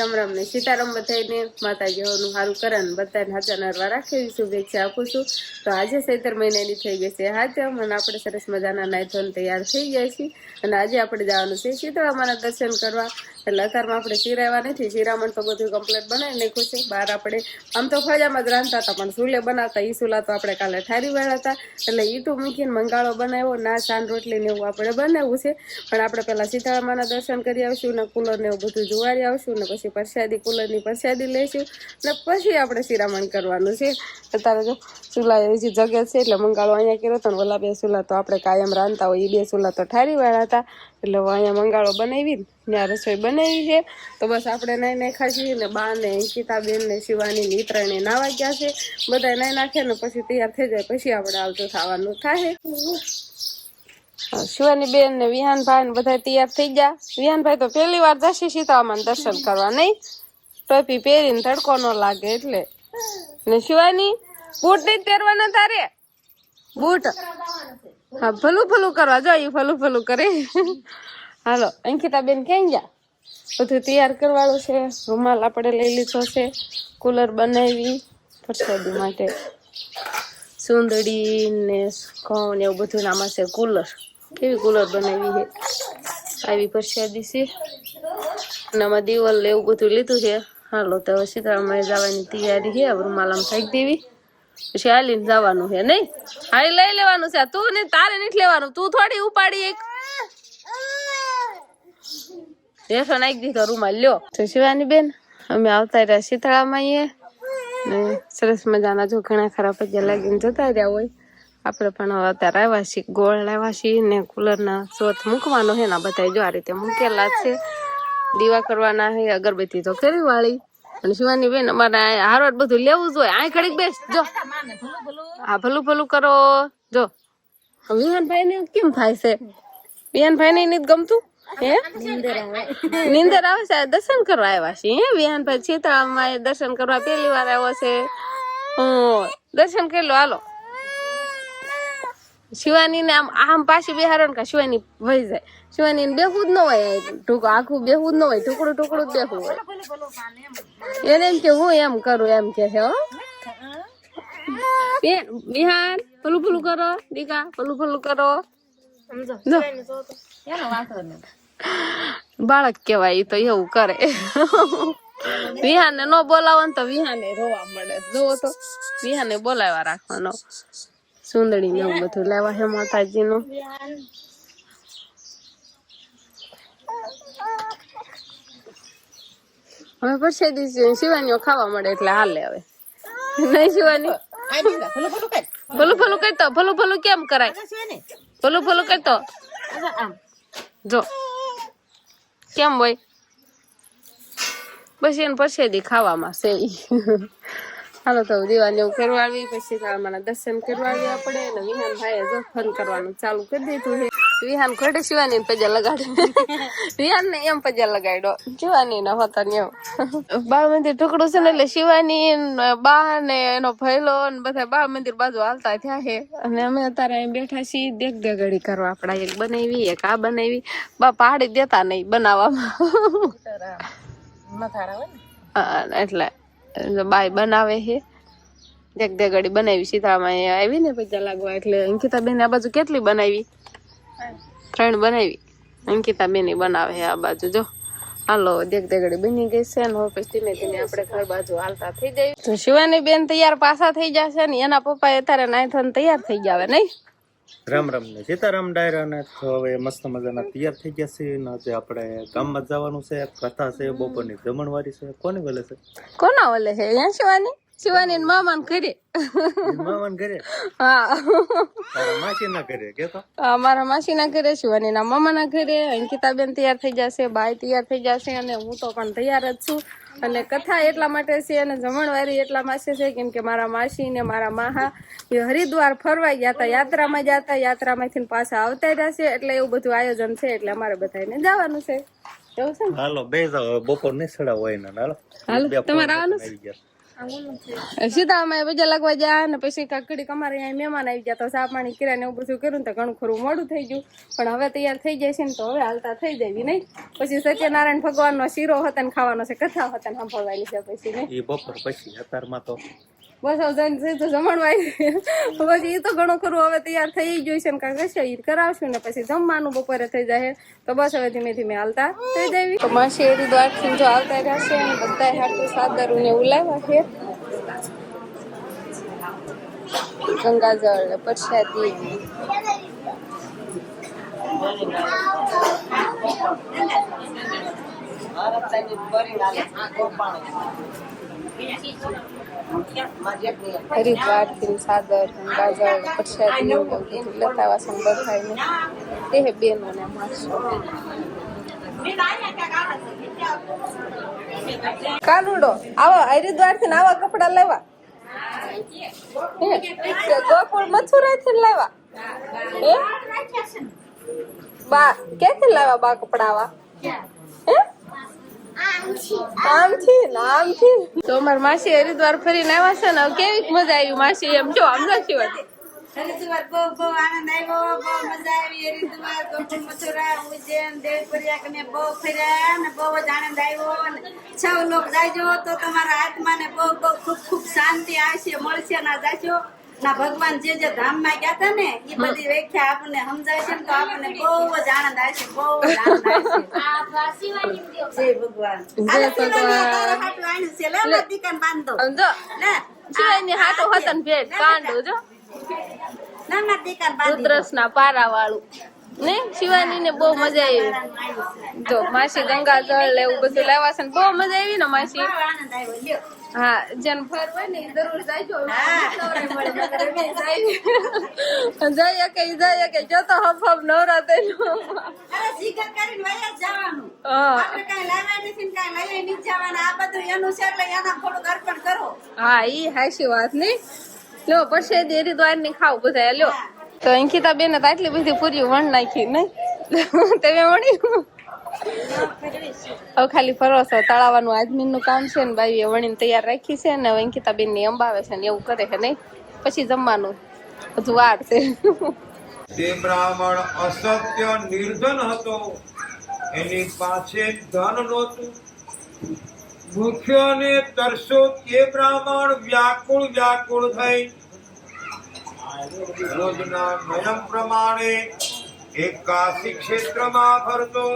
રામ ને સીતારામ બધાને માતાજી હોનું સારું કરે ને બધાને હાચા નરવા રાખે શુભેચ્છા આપું છું. તો આજે સૈતર મહિનાની થઈ ગઈ છે હાચમ અને આપણે સરસ મજાના નાયથોન તૈયાર થઈ ગયા છીએ. અને આજે આપણે જવાનું છે શીતળામાના દર્શન કરવા. એટલે અત્યારમાં આપણે શિરાવા નથી, શિરામણ તો બધું કમ્પ્લેટ બનાવી નાખ્યું છે. બહાર આપણે આમ તો ફજામાં જ રાંધતા હતા, પણ ચૂલે બનાવતા એ ચૂલા તો આપણે કાલે ઠારી વાળા હતા. એટલે ઈટું મૂકીને મંગાળો બનાવ્યો, ના સાન રોટલી ને એવું આપણે બનાવવું છે. પણ આપણે પહેલાં સીતારામાના દર્શન કરી આવશું ને કુલર ને એવું બધું જોવારી આવશું ને પછી પ્રસાદી, કુલરની પરસાદી લઈશું ને પછી આપણે શિરામણ કરવાનું છે. અત્યારે જો ચૂલા એવી જગ્યા છે, એટલે મંગાળો અહીંયા કર્યો હતો ને ઓલા બે ચૂલા તો આપણે કાયમ રાંધતા હોય એ બે ચૂલા તો ઠારી વાળા હતા. એટલે અહીંયા મંગાળો બનાવી ત્યાં રસોઈ બનાવી છે. તો બસ આપણે નાઈ નાખા છીએ ને બા ને અંકિતાબેન ને શિવાની ને નાવા ગયા છે. બધા નાઈ નાખે ને પછી તૈયાર થઈ જાય, પછી આપણે આવતું થવાનું થાય. શિવાની બેન ને વિહાનભાઈ ને બધા તૈયાર થઈ ગયા. વિહાનભાઈ તો પહેલી વાર જશે સીતારામન દર્શન કરવા નહીં. ટોપી પહેરીને તડકો ન લાગે એટલે. ને શિવાની બૂટ નહીં પહેરવાના તારે? બૂટ? હા, ભલું ભલું કરવા જો એ ભલું ભલું કરે. હાલો અંકિતા બેન ક્યાં ગયા? બધું તૈયાર કરવાનું છે. રૂમાલ આપણે લઈ લીધો છે. કુલર બનાવી પ્રસાદી માટે. સુંદડી ને ઘઉં ને એવું બધું નામ છે કુલર. કેવી કુલર બનાવી છે? આવી પ્રસાદી છે. અને આમાં દિવાલ એવું બધું લીધું છે. હાલો તો હવે સીતારામમાં જવાની તૈયારી છે. હવે રૂમાલ ફેંકી દેવી. પછી હાલીને જવાનું છે, નહીં? હાલી લઈ લેવાનું છે. તું ને તારે નથી લેવાનું. તું થોડી ઉપાડી એક. રેસો નાખી દીધો રૂમાલ. લ્યો. તો શિવાની બેન, અમે આવતા રહ્યા શીતળામાં સરસ મજાના જો ઘણા ખરા પૈયા લાગીને જતા રહ્યા હોય. આપણે પણ અત્યારે આવ્યા છીએ. ગોળ લાવ્યા છીએ ને કુલરના શોધ મૂકવાનો છે ને બધા જો આ રીતે મૂકેલા છે. દીવા કરવાના છે, અગરબત્તી તો કરી વાળી. અને શિવાની બેન અમારે હારવાટ બધું લેવું જોઈએ આ ઘડીક બેસ, જો. હા, ભલું ભલું કરો. જો. વિહાનભાઈ ને કેમ થાય છે? વિહાનભાઈ ને નથી ગમતું? હે? નિંદર આવે છે દર્શન કરવા આવ્યા છે હે, વિહાનભાઈ સીતારામમાં દર્શન કરવા પહેલી વાર આવ્યો છે. દર્શન કરી લો, હાલો. શિવાની ને આમ આમ પાછી બેહારો ને શિવાની વહી જાય. શિવાની ને બેહું જ ન હોય ટૂંક આખું બેહું જ ન હોય ટુકડું ટુકડું જ બેહું હોય. એને એમ કે હું એમ કરું એમ કે હો બિહાર પલું પલું કરો. દીકા પલું પલું કરો બાળક કેવાય તો એવું કરે. વિહાને નો બોલાવો ને તો વિહાને રોવા મળે. જોવો તો વિહાને બોલાવા રાખવાનો. સુંદડી ને બધું લેવા હે માતાજી નું હવે પછી દિવસે શિવાનીઓ ખાવા મળે એટલે હાલે હવે. નહીં શિવાની? ભલું ભલું કરતો ભલું ભલું કેમ કરાય? ભલું ભલું કરતો જો. કેમ હોય? પછી એને પરસેદી ખાવામાં ઈ. હાલો તો દીવાની એવું કરવા આવી પછી મારા દર્શન કરવા આવ્યા પડે અને વિહાન ભાઈએ જો ફોન કરવાનું ચાલુ કરી દીધું છે. વિહાન ઘોડે શિવાની પજા લગાડે. વિહાન ને એમ પજા લગાડ્યો. શિવાની ના હોતા ને એમ. બાળ મંદિર ટુકડું છે ને એટલે શિવાની બા ને એનો ભૈલો ને બધા બાળ મંદિર બાજુ હાલતા થયા છે. અને અમે અત્યારે અહીં બેઠા છીએ દેખ દેગડી કરવા. આપણા એક બનાવી એક આ બનાવી. બા પાડી દેતા નહીં બનાવવામાં. એટલે બાય બનાવે છે. દેખ દેગડી બનાવી સીતામાં આવી ને પૈસા લાગવા, એટલે અંકિતા બેન આ બાજુ કેટલી બનાવી? ત્રણ બનાવી. અંકિતા બેન બનાવે છે આ બાજુ, જો. હાલો દેખ દેગડી બની ગઈ છે, ને હવે ધીમે ધીમે આપણે ઘર બાજુ હાલતા થઈ જાય તો શિવાની બેન તૈયાર પાછા થઈ જશે ને, એના પપ્પા અત્યારે નાઈ તૈયાર થઈ જાવે, નહીં? રામ રામ ને સીતારામ ડાયરા ને હવે મસ્ત મજાના તૈયાર થઈ ગયા છે. ને આજે આપણે ગામમાં જવાનું છે. કથા છે, બપોરની જમણવારી છે. કોની વલે છે? કોના વલે છે? અહીંયા શિવાની શિવાની ને મામાને ઘરે. મામાન ઘરે? હા. તારા માસી ના ઘરે કેતો? અમારા માસીના ઘરે શિવાનીના મામાના ઘરે. અંકિતાબેન તૈયાર થઈ જશે બાઈ તૈયાર થઈ જશે અને હું તો પણ તૈયાર જ છું. અને કથા એટલા માટે છે અને જમણવારી એટલા માટે છે કેમ કે મારા માસી ને મારા માહા એ હરિદ્વાર ફરવા ગયા હતા યાત્રામાં ગયા હતા. યાત્રામાંથી પાછા આવતા રહેશે એટલે એવું બધું આયોજન છે. એટલે અમારે બધાને જવાનું છે. એવું છે હાલો બે જાવ બપોર નહીં સડા હોય ને હાલો. હાલો, તમારે આવવાનું આવી ગયા સીધા અમે બીજા લાગવા ગયા ને પછી કકડી અમારે અહીંયા મહેમાન આવી ગયા તો સાફ પાણી કર્યા ને એવું બધું કર્યું ને તો ઘણું ખરું મોડું થઈ ગયું. પણ હવે તૈયાર થઈ જાય છે ને તો હવે હાલતા થઈ જાય નહીં. પછી સત્યનારાયણ ભગવાનનો શીરો હતો ને ખાવાનો છે, કથા હતા ને સાંભળવાની છે પછી નહીં. બપોર પછી, અત્યારમાં તો બસ હવે જઈને સીધું જમણવાય. પછી એ તો ઘણું ખરું હવે તૈયાર થઈ ગયું છે ને કાંઈ કશે ઈદ કરાવશું ને પછી જમવાનું બપોરે થઈ જાય તો બસ હવે ધીમે ધીમે હાલતા થઈ જાય. તો માસી દ્વારથી જો આવતા રહેશે અને બધા હાટું સાદરું ને ઉલાવ્યા છે. ગંગાજળ પ્રસાદી. હરિદ્વારથી સાદર ને પ્રસાદી લેતા વાસણ બધાય ને તે બેનો ને મારશો કાનુડો આવો હરિદ્વારથી આવા કપડા લેવા? ગોકુળ મથુરા થી લેવા. બા ક્યાંથી લાવ્યા બા કપડા આવા? તો અમાર માસી હરિદ્વાર ફરીને આવ્યા છે ને કેવી મજા આવી માસી એમ જો, આમ નથી હોતી. હરિદ્વાર બહુ બહુ આનંદ આવ્યો, બહુ મજા આવી હરિદ્વાર મથુરા, ઉજ્જૈન, દેવપુરિયા કે મેં બહુ ફર્યા ને બહુ જ આનંદ આવ્યો અને સૌ લોક જાજો તો તમારા આત્માને બહુ બહુ ખૂબ ખૂબ શાંતિ આવશે, મળશે ના જાજો. ના ભગવાન જે જે ધામમાં ગયા હતા ને એ બધી વ્યાખ્યા આપણને સમજાય છે તો આપણને બહુ જ આનંદ આવશે બહુ જ આનંદ આવશે જય ભગવાન. જય છે બાંધો આમ જો. લે. હાટો હતો ભેટ કાંડો જો. ના મારી દીકરાને બાંધી. દો. પારા વાળું ને? શિવાની ને બહુ મજા આવી. જો માસી ગંગા જળ એવું બધું લાવ્યા છે ને બહુ મજા આવી ને માસી. હા જેને ફર હોય ને જરૂર જાયજો જઈએ કે જઈએ કે જો તો હફ હફ નવરા થઈને અરે જીગર કરીને વયા જવાનું. હા. આપણે કઈ લાવ્યા નથી ને કઈ લઈએ નહીં જવાના. આ બધું એનું છે એટલે એના થોડું અર્પણ કરો. હા ઈ હાચી વાત નહીં લ્યો પછી દેરી દ્વારની ખાવ બધા લ્યો તો અંકિતા બેન તો આટલી બધી પૂરી વણ નાખી નહીં તમે વણી હવે ખાલી ફરવા છો તળાવવાનું નું કામ છે ને બાઈએ વણીને તૈયાર રાખી છે ને અંકિતા બેનની અંબાવે છે ને એવું કરે છે નહીં? પછી જમવાનું. હજુ વાર છે. તે બ્રાહ્મણ અસત્ય નિર્ધન હતો, એની પાસે ધન નહોતું. ભૂખ્યો ને તરસો તે બ્રાહ્મણ? વ્યાકુળ વ્યાકુળ થઈ. રોજના નિયમ પ્રમાણે એક કાશી ક્ષેત્રમાં ફરતો.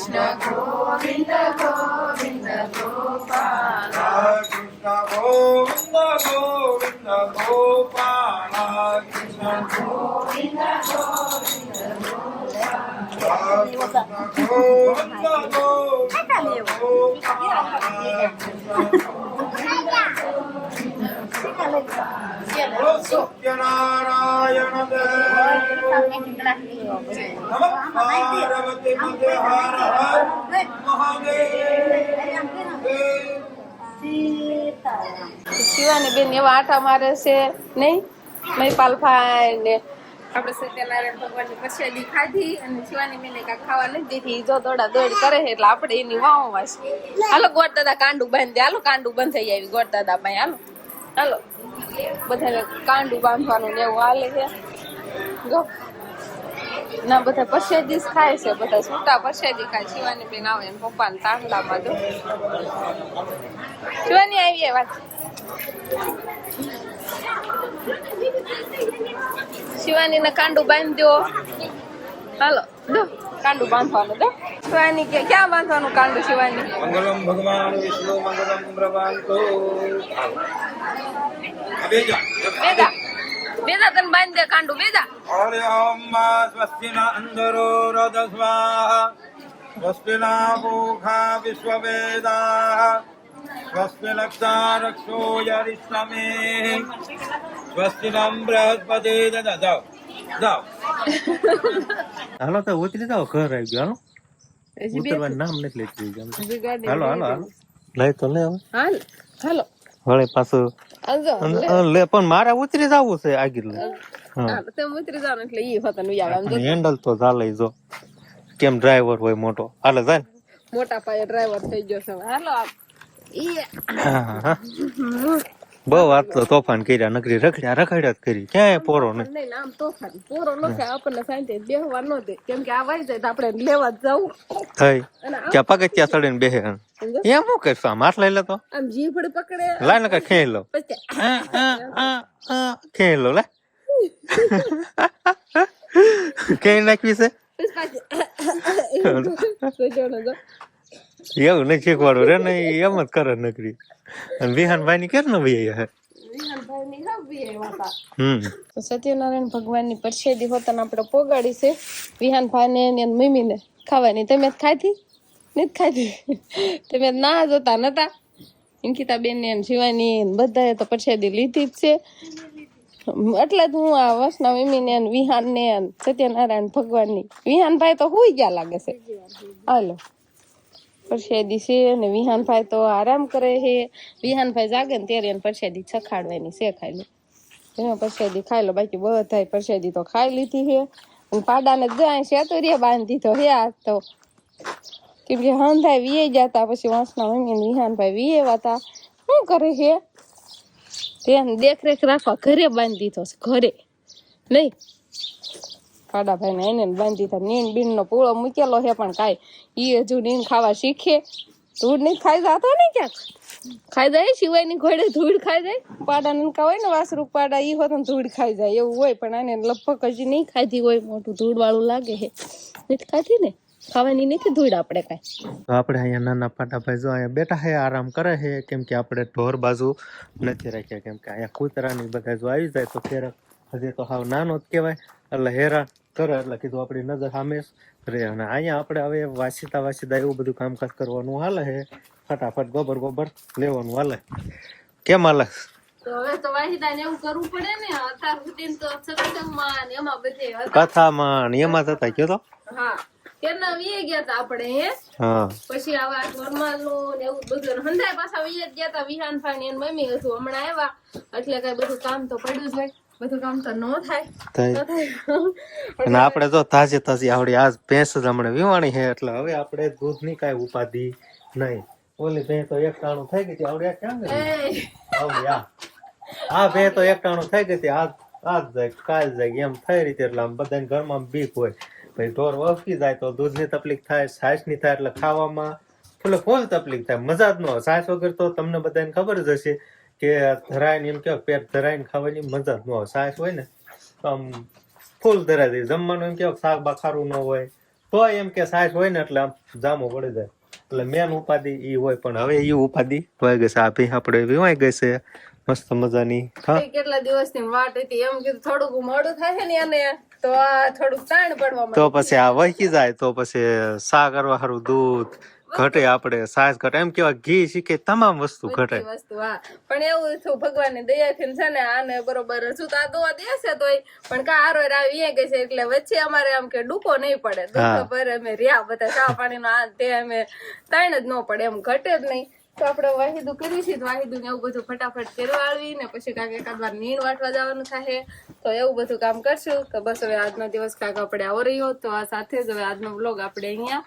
కృష్ణ గోవింద గోవింద గోపాల కృష్ణ గోవింద గోవింద గోపాల కృష్ణ గోవింద గోవింద గోపాల కృష్ణ గోవింద గోవింద గోపాల શિવાની બેન એવા આટા મારે છે, નહીં? મહિપાલભાઈ ને આપણે સત્યનારાયણ ભગવાનની પ્રસાદી ખાધી અને શિવાની બેને કાંઈ ખાવા લઈ દીધી. જો દોડા દોડ કરે એટલે આપણે એની વાવ વાસ હાલો ગોટ દાદા કાંડું બાંધી હાલો કાંડું બંધ થઈ આવી ગોળ દાદા ભાઈ હાલો. હાલો. બધાને કાંડું બાંધવાનું ને એવું હાલે છે. જો. ના, બધા પરસેદી ખાય છે, બધા છૂટા પરસેદી ખાય. શિવાની બેન આવે ને પપ્પા ને તાંડલામાં તો શિવાની આવી વાત. શિવાની ને કાંડું બાંધ્યો. હાલો દો કાંડું બાંધવાનું તો શિવાની કે ક્યાં બાંધવાનું કાંડું શિવાની? મંગલમ ભગવાન વિષ્ણુ મંગલમ બ્રહ્માંતો બેજા. બેદા બેદા તને બાંધ દે કાંડું. બેદા અરે અમ્મા સ્વસ્તિના અંદરો રદ સ્વાહા સ્વસ્તિના ભૂખા વિશ્વવેદા સ્વસ્તિ લક્ષા રક્ષો યરિષ્ણમે સ્વસ્તિનમ બૃહસ્પતિ દદા જાઓ. હાલો તો ઉતરી જાઓ ઘર આવી ગયો. હાલો. ઉતરવાનું નામ નથી લેતી હાલો હાલો હાલો. લઈ તો લે હવે. હાલ હાલો. વળે પાછું લે. પણ મારે ઉતરી જવું છે આગળ હેન્ડલ તો ચાલે જો. કેમ ડ્રાઈવર હોય મોટો. હાલે જાય મોટા પાયે ડ્રાઈવર થઈ ગયો છે. હાલો. બહુ વાત તો તોફાન કર્યા નકરી રખડ્યા રખડ્યા જ કરી. ક્યાંય પોરો નહીં નહીં આમ તોફાન. પૂરો લખે આપણને સાંજે બેહવા ન દે. કેમ કે આ વાઈ જાય તો આપણે લેવા જવું. થઈ. ક્યાં પગથિયા ચડીને બેહે એમ. શું કરશું? આમ હાથ લઈ લે તો? આમ જીભડ પકડે. લાય નકર ખેંચ લો. ખેંચ લો લે. ખેંચ નાખવી છે? ને. એવું નહીં શીખવાડું રે ને એમ જ કરે નકરી. અને વિહાનભાઈ ની કેર ને ભાઈ હે તો સત્યનારાયણ ભગવાનની પરસેદી હોતા આપણે પોગાડી છે. વિહાનભાઈ ને એની મમ્મી ને ખાવાની. તમે જ ખાધી? નથી ખાધી. તમે ના જતા નતા? અંકિતા બેન ને શિવાની ને બધાએ તો પરસેદી લીધી જ છે. એટલે જ હું આ વર્ષના મમ્મી ને વિહાન ને સત્યનારાયણ ભગવાનની વિહાનભાઈ તો હુઈ ગયા લાગે છે. હાલો. પરસેદી છે અને વિહાનભાઈ તો આરામ કરે છે. વિહાનભાઈ જાગે ને ત્યારે એને પરસેદી ચખાડવાની છે ખાલી. એમાં પરસેદી ખાઈ લો બાકી બધા પરસેદી તો ખાઈ લીધી છે. અને પાડાને જાય રે બાંધી દીધો હે આ તો. કેમ કે હંધાઈ વીએ જતા, પછી વાંસના મમ્મી વિહાનભાઈ વીએ વાતા. શું કરે છે? ધ્યાન દેખરેખ રાખવા ઘરે બાંધી છે, ઘરે. નહીં પાડાભાઈ ને એને બાંધી દીધા નીન બીન નો પૂળો મૂકેલો છે, પણ કાંઈ એ હજુ નીન ખાવા શીખે. ધૂળ નહીં ખાઈ જતો ને ક્યાંક? ખાઈ જાય શિવાયની ઘોડે ધૂળ ખાઈ જાય. પાડા નનકા હોય ને વાસરૂ પાડા એ હોત ને ધૂળ ખાઈ જાય, એવું હોય, પણ આને લગભગ હજી નહીં ખાધી હોય, મોટું ધૂળ વાળું લાગે છે. નથી ખાધી ને? ખાવાની નથી ધૂળ આપણે કાંઈ. તો આપણે અહીંયા નાના પાટાભાઈ જો અહીંયા બેઠા હે આરામ કરે છે, કેમ કે આપણે ઢોર બાજુ નથી રાખ્યા, કેમ કે અહીંયા કૂતરાની બધા જો આવી જાય તો ફેર હજી તો હાવ નાનો જ કહેવાય. એટલે હેરાન. કરે એટલે કીધું આપણી નજર સામે રે અને અહીંયા આપણે હવે વાસીતા વાસીતા એવું બધું કામકાજ કરવાનું હાલે છે. ફટાફટ ગોબર ગોબર લેવાનું હાલે. કેમ હાલે? હવે તો વાહિદા ને એવું કરવું પડે ને. અત્યાર સુધી તો સત્સંગમાં ને એમાં કથામાં એમાં થતા કયો તો? હા. કેરના વીએ ગયા તા આપણે હે. હા. પછી આવા નોર્મલનું એવું બધું. હંધાય પાછા વીએ ગયા તા વિહાન ફાન એની મમ્મી હતું હમણાં આવ્યા. એટલે કઈ બધું કામ તો પડ્યું જ હોય. બધું કામ તો ન થાય. થાય ન થાય અને આપણે જો તાજી તાજી આવડી આજ ભેંસ જ હમણાં વિવાણી છે એટલે હવે આપણે દૂધની કાંઈ ઉપાધિ નહીં. ઓલી ભેંસ તો એક ટાણું થઈ ગઈ હતી. કેમ આ આવડી આ. આ ભેંસ તો એક ટાણું થઈ ગઈ હતી. આજ આજ જાય કાલ જાય એમ થઈ રીતે એટલે આમ બધાને ઘરમાં બીક હોય. પછી ઢોર વફકી જાય તો દૂધની તકલીફ થાય છાશની થાય એટલે ખાવામાં ફૂલે ફૂલ તકલીફ થાય. મજા જ ન છાશ વગર તો તમને બધાને ખબર જ હશે. કે ધરાઈને એમ કે પેટ ધરાઈને ખાવાની મજા ન છાશ હોય ને આમ ફૂલ ધરાય દે. જમવાનું એમ કે શાક બાખારું ન હોય તો એમ કે સાસ હોય ને એટલે આમ જામો પડી જાય. એટલે મેન ઉપાધિ ઈ હોય પણ હવે ઈ ઉપાધિ વાઈ ગઈ છે. આ ભી આપણે વિવાય ગઈ છે. મસ્ત મજાની હા. કેટલા દિવસની વાટ હતી એમ કીધું થોડુંક મોડું થાય ને એને તો આ થોડુંક તાણ પડવા તો પછી આ વહી જાય તો પછી સા કરવા સારું દૂધ ઘટે આપણે સાસ ઘટે. એમ કેવા ઘી શીખે તમામ વસ્તુ ઘટે. વસ્તુ હા. પણ એવું થયું ભગવાનની દયાથી છે ને આને બરોબર હજુ તો આ દોવા દેશે તોય. પણ કા આરો આવી કે છે એટલે વચ્ચે અમારે આમ કે ડૂકો નહીં પડે. દુઃખ પર અમે રહ્યા બધા ચા પાણીનો આ તે અમે તાણ જ ન પડે એમ ઘટે જ નહીં. તો આપણે વાહિદું કરી છે તો વાહિદું ને એવું બધું ફટાફટ કરવા આવી ને પછી કાંઈક એકાદ વાર નીણ વાટવા જવાનું થાય તો એવું બધું કામ કરશું. તો બસ હવે આજનો દિવસ કાંઈક આપણે આવો રહ્યો તો આ સાથે જ હવે આજનો બ્લોગ આપણે અહીંયા